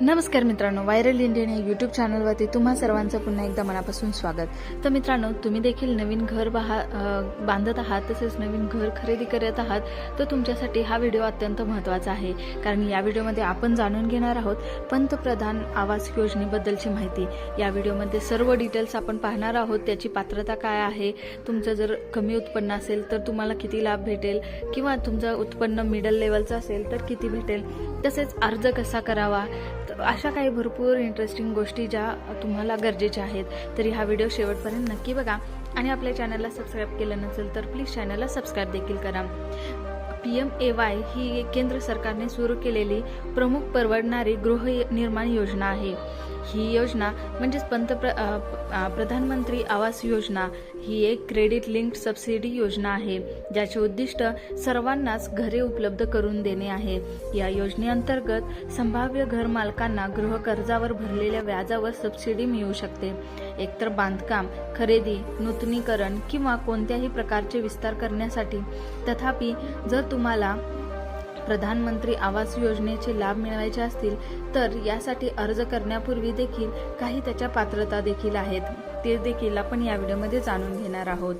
नमस्कार मित्रांनो viral Indian या यूट्यूब चॅनलवरती तुम्हा सर्वांचं पुन्हा एकदा मनापासून स्वागत. तर मित्रांनो तुम्ही देखील नवीन घर बहा बांधत आहात तसेच नवीन घर खरेदी करत आहात तर तुमच्यासाठी हा व्हिडिओ अत्यंत महत्त्वाचा आहे. कारण या व्हिडिओमध्ये आपण जाणून घेणार आहोत पंतप्रधान आवास योजनेबद्दलची माहिती. या व्हिडिओमध्ये सर्व डिटेल्स आपण पाहणार आहोत त्याची पात्रता काय आहे तुमचं जर कमी उत्पन्न असेल तर तुम्हाला किती लाभ भेटेल किंवा तुमचं उत्पन्न मिडल लेवलचं असेल तर किती भेटेल तसेच अर्ज कसा करावा अशा काही भरपूर इंटरेस्टिंग गोष्टी ज्या तुम्हाला गरजेच्या आहेत तरी हा व्हिडिओ शेवटपर्यंत नक्की बघा. आणि आपल्या चॅनलला सबस्क्राईब केलं नसेल तर प्लीज चॅनलला सबस्क्राईब देखील करा. पी एम ए वाय ही केंद्र सरकारने सुरू केलेली प्रमुख परवडणारी गृहनिर्माण योजना आहे. ही योजना म्हणजेच पंतप्र प्रधानमंत्री आवास योजना ही एक क्रेडिट लिंक्ड सबसिडी योजना आहे ज्याचे उद्दिष्ट सर्वांनाच घरे उपलब्ध करून देणे आहे. या योजनेअंतर्गत संभाव्य घर मालकांना भरलेल्या व्याजावर सबसिडी मिळू शकते. एकतर बांधकाम खरेदी नूतनीकरण किंवा कोणत्याही प्रकारचे विस्तार करण्यासाठी तथापि जर तुम्हाला प्रधानमंत्री आवास योजनेचे लाभ मिळवायचे असतील तर यासाठी अर्ज करण्यापूर्वी देखील काही त्याच्या पात्रता देखील आहेत. ते देखील आपण या व्हिडिओमध्ये जाणून घेणार आहोत.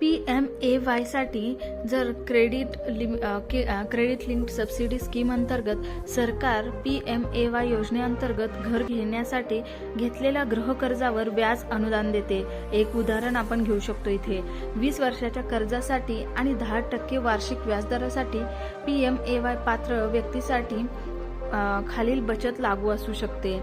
पी एम ए वायसाठी जर क्रेडिट लिम के- क्रेडिट लिंक सबसिडी स्कीम अंतर्गत सरकार पी एम ए वाय योजनेअंतर्गत घर घेण्यासाठी घेतलेल्या गृहकर्जावर व्याज अनुदान देते. एक उदाहरण आपण घेऊ शकतो इथे. वीस वर्षाच्या कर्जासाठी आणि दहा टक्के वार्षिक व्याजदरासाठी पी एम ए वाय पात्र व्यक्तीसाठी खालील बचत लागू असू शकते.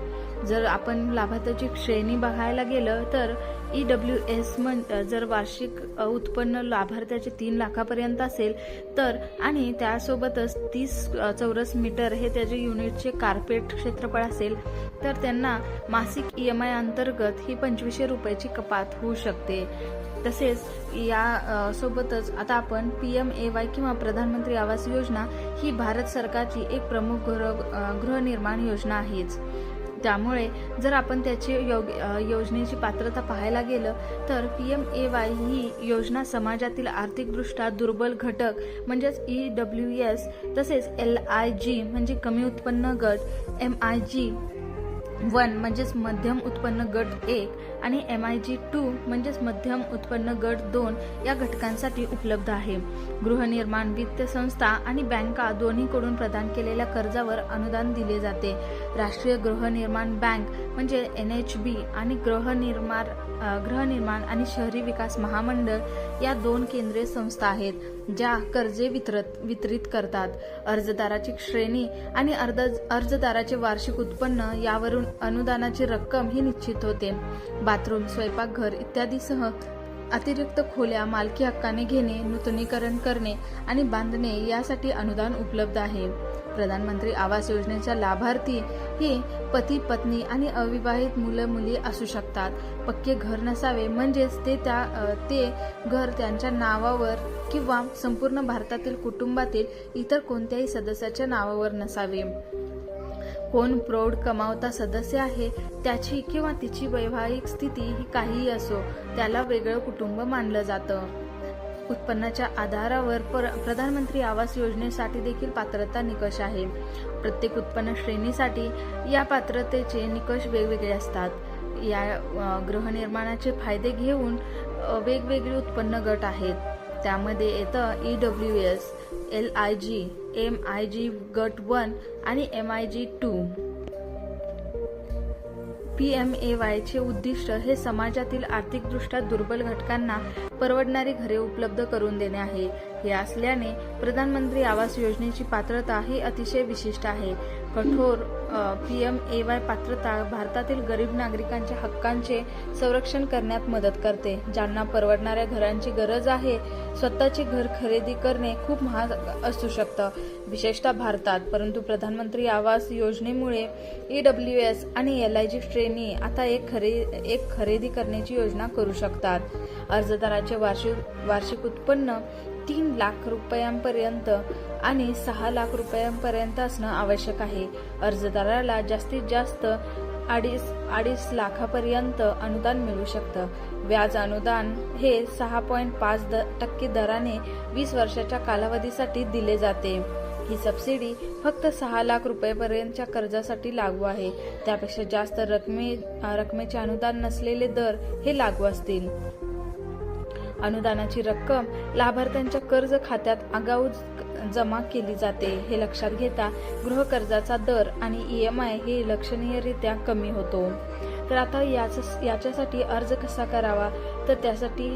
जर आपण लाभार्थ्याची श्रेणी बघायला गेलं तर ई डब्ल्यू एस म्हण जर वार्षिक उत्पन्न लाभार्थ्याचे तीन लाखापर्यंत असेल तर आणि त्यासोबतच तीस चौरस मीटर हे त्याचे युनिटचे कार्पेट क्षेत्रफळ असेल तर त्यांना मासिक ई एम आय अंतर्गत ही पंचवीसशे रुपयाची कपात होऊ शकते. तसेच या सोबतच आता आपण पी एम ए वाय किंवा प्रधानमंत्री आवास योजना ही भारत सरकारची एक प्रमुख गृह गृहनिर्माण योजना आहेच. त्यामुळे जर आपण त्याची योग योजनेची पात्रता पाहायला गेलं तर पी एम ए वाय ही योजना समाजातील आर्थिकदृष्ट्या दुर्बल घटक म्हणजेच ई डब्ल्यू एस तसेच एल आय जी म्हणजे कमी उत्पन्न गट एम आय जी वन म्हणजेच मध्यम उत्पन्न गट एक आणि एम आय जी टू म्हणजेच मध्यम उत्पन्न गट दोन या घटकांसाठी उपलब्ध आहे. गृहनिर्माण वित्त संस्था आणि बँका दोन्हीकडून प्रदान केलेल्या कर्जावर अनुदान दिले जाते. राष्ट्रीय गृहनिर्माण बँक म्हणजे एन एच बी आणि गृहनिर्माण गृहनिर्माण आणि शहरी विकास महामंडळ या दोन केंद्रीय संस्था आहेत ज्या कर्जे वितरत वितरित करतात. अर्जदाराची श्रेणी आणि अर्ज अर्जदाराचे वार्षिक उत्पन्न यावरून अनुदानाची रक्कम ही निश्चित होते. बाथरूम स्वयंपाकघर इत्यादीसह अतिरिक्त खोल्या मालकी हक्काने घेणे नूतनीकरण करणे आणि बांधणे यासाठी अनुदान उपलब्ध आहे. प्रधानमंत्री आवास योजनेच्या लाभार्थी हे पती पत्नी आणि अविवाहित मुलं मुली असू शकतात. पक्के घर नसावे म्हणजेच ते त्या ते घर त्यांच्या नावावर किंवा संपूर्ण भारतातील कुटुंबातील इतर कोणत्याही सदस्याच्या नावावर नसावे. कोण प्रौढ कमावता सदस्य आहे त्याची किंवा तिची वैवाहिक स्थिती ही काहीही असो त्याला वेगळं कुटुंब मानलं जातं. उत्पन्नाच्या आधारावर पर प्रधानमंत्री आवास योजनेसाठी देखील पात्रता निकष आहे. प्रत्येक उत्पन्न श्रेणीसाठी या पात्रतेचे निकष वेगवेगळे असतात. या गृहनिर्माणाचे फायदे घेऊन वेगवेगळे उत्पन्न गट आहेत. त्यामध्ये येतं E W S L I G M I G गट वन आणि M I G two P M A वायचे उद्दिष्ट हे समाजातील आर्थिकदृष्ट्या दुर्बल घटकांना परवडणारी घरे उपलब्ध करून देणे आहे. हे असल्याने प्रधानमंत्री आवास योजनेची पात्रता ही अतिशय विशिष्ट आहे. कठोर पी एम ए वाय पात्रता भारतातील गरीब नागरिकांच्या हक्कांचे संरक्षण करण्यात मदत करते. ज्यांना परवडणाऱ्या घरांची गरज आहे स्वतःचे घर खरेदी करणे खूप महाग असू शकतं. विशेषतः भारतात. परंतु प्रधानमंत्री आवास योजनेमुळे ई डब्ल्यू एस आणि एल आय जी श्रेणी आता एक खरे एक खरेदी करण्याची योजना करू शकतात. अर्जदाराचे वार्षिक वार्षिक उत्पन्न तीन लाख रुपयांपर्यंत आणि सहा लाख रुपयांपर्यंत असणं आवश्यक आहे. अर्जदाराला जास्तीत जास्त अडीच अडीच लाखापर्यंत अनुदान मिळू शकतं. व्याज अनुदान हे सहा पॉईंट पाच द टक्के दराने वीस वर्षाच्या कालावधीसाठी दिले जाते. ही सबसिडी फक्त सहा लाख रुपयेपर्यंतच्या कर्जासाठी लागू आहे. त्यापेक्षा जास्त रकमे रकमेचे अनुदान नसलेले दर हे लागू असतील. अनुदानाची रक्कम लाभार्थ्यांच्या कर्ज खात्यात आगाऊ जमा केली जाते. हे लक्षात घेता गृहकर्जाचा दर आणि ई एम आय हे लक्षणीयरित्या कमी होतो. तर आता याच याच्यासाठी अर्ज कसा करावा? तर त्यासाठी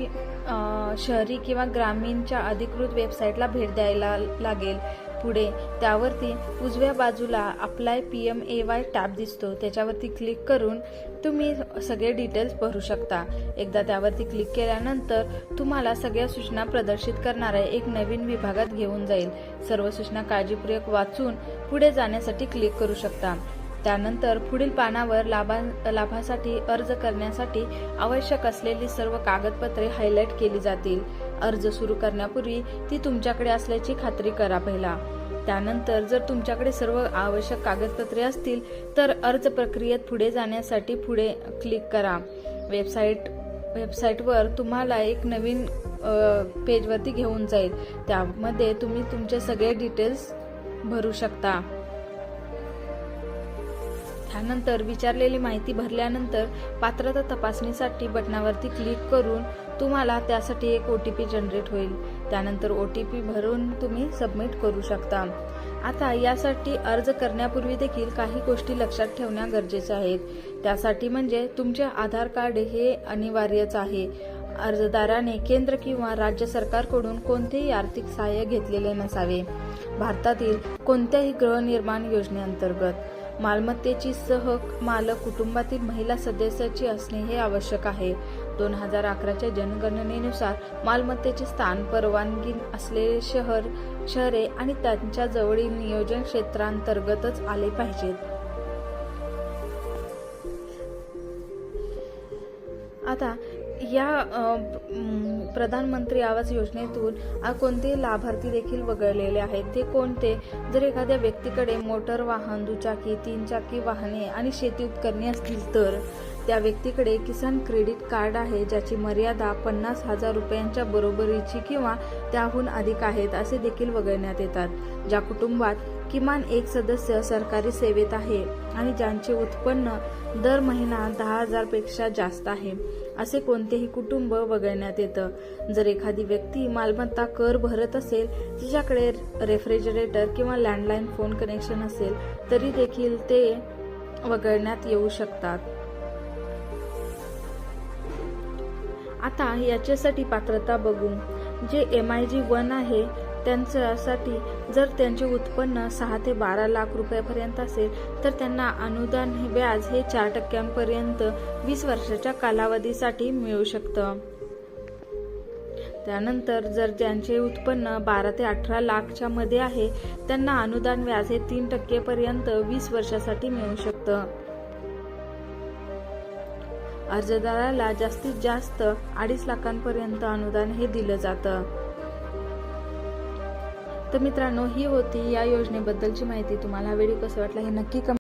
शहरी किंवा ग्रामीणच्या अधिकृत वेबसाईटला भेट द्यायला लागेल. पुढे त्यावरती उजव्या बाजूला apply P M A Y tab दिसतो. त्याच्यावरती क्लिक करून तुम्ही सगळे डिटेल्स भरू शकता. एकदा त्यावरती क्लिक केल्यानंतर तुम्हाला सगळ्या सूचना प्रदर्शित करणाऱ्या एक नवीन विभागात घेऊन जाईल. सर्व सूचना काळजीपूर्वक वाचून पुढे जाण्यासाठी क्लिक करू शकता. त्यानंतर पुढील पानावर लाभा लाभासाठी अर्ज करण्यासाठी आवश्यक असलेली सर्व कागदपत्रे हायलाईट केली जातील. अर्ज सुरू करण्यापूर्वी ती तुमच्याकडे असल्याची खात्री करा पहिला. त्यानंतर जर तुमच्याकडे सर्व आवश्यक कागदपत्रे असतील तर अर्ज प्रक्रियेत पुढे जाण्यासाठी पुढे क्लिक करा. वेबसाईट वेबसाईटवर तुम्हाला एक नवीन पेजवरती घेऊन जाईल. त्यामध्ये तुम्ही तुमचे सगळे डिटेल्स भरू शकता. त्यानंतर विचारलेली माहिती भरल्यानंतर पात्रता तपासणीसाठी बटनावरती क्लिक करून तुम्हाला त्यासाठी एक ओ टी पी जनरेट होईल. त्यानंतर ओ टी पी भरून तुम्ही सबमिट करू शकता. आता यासाठी अर्ज करण्यापूर्वी देखील काही गोष्टी लक्षात ठेवण्या गरजेच्या आहेत. त्यासाठी म्हणजे तुमचे आधार कार्ड हे अनिवार्यच आहे. अर्जदाराने केंद्र किंवा राज्य सरकारकडून कोणतेही आर्थिक सहाय्य घेतलेले नसावे. भारतातील कोणत्याही गृहनिर्माण योजनेअंतर्गत मालमत्तेची सह मालक कुटुंबातील महिला सदस्याची असणे हे आवश्यक आहे. दोन हजार अकराच्या जनगणनेनुसार मालमत्तेचे स्थान परवानगी असलेले शहर शहरे आणि त्यांच्या जवळील नियोजन क्षेत्रांतर्गतच आले पाहिजेत. आता या प्रधानमंत्री आवास योजनेतून कोणते लाभार्थी देखील वगळलेले आहेत? ते कोणते? जर एखाद्या व्यक्तीकडे मोटर वाहन दुचाकी तीन चाकी वाहने आणि शेती उपकरणे असतील तर? त्या व्यक्तीकडे किसान क्रेडिट कार्ड आहे ज्याची मर्यादा पन्नास हजार रुपयांच्या बरोबरीची किंवा त्याहून अधिक आहेत असे देखील वगळण्यात येतात. ज्या कुटुंबात किमान एक सदस्य सरकारी सेवेत आहे आणि ज्यांचे उत्पन्न दर महिना दहा हजारपेक्षा जास्त आहे. असे कोणतेही कुटुंब वगळण्यात येतं. जर एखादी व्यक्ती मालमत्ता कर भरत असेल तिच्याकडे रेफ्रिजरेटर किंवा लँडलाईन फोन कनेक्शन असेल तरी देखील ते वगळण्यात येऊ शकतात. आता याच्यासाठी पात्रता बघू. जे एम आय जी वन आहे त्यांच्यासाठी जर त्यांचे उत्पन्न सहा ते बारा लाख रुपयापर्यंत असेल तर त्यांना अनुदान हे व्याज हे चार टक्क्यांपर्यंत वीस वर्षाच्या कालावधीसाठी मिळू शकतं. त्यानंतर जर ज्यांचे उत्पन्न बारा ते अठरा लाखच्या मध्ये आहे त्यांना अनुदान व्याज हे तीन टक्केपर्यंत वीस वर्षासाठी मिळू शकतं. अर्जदाराला जास्तीत जास्त अडीच लाखांपर्यंत अनुदान हे दिलं जातं. तर मित्रांनो ही होती या योजनेबद्दलची माहिती. तुम्हाला व्हिडिओ कसं वाटला हे नक्की कमेंट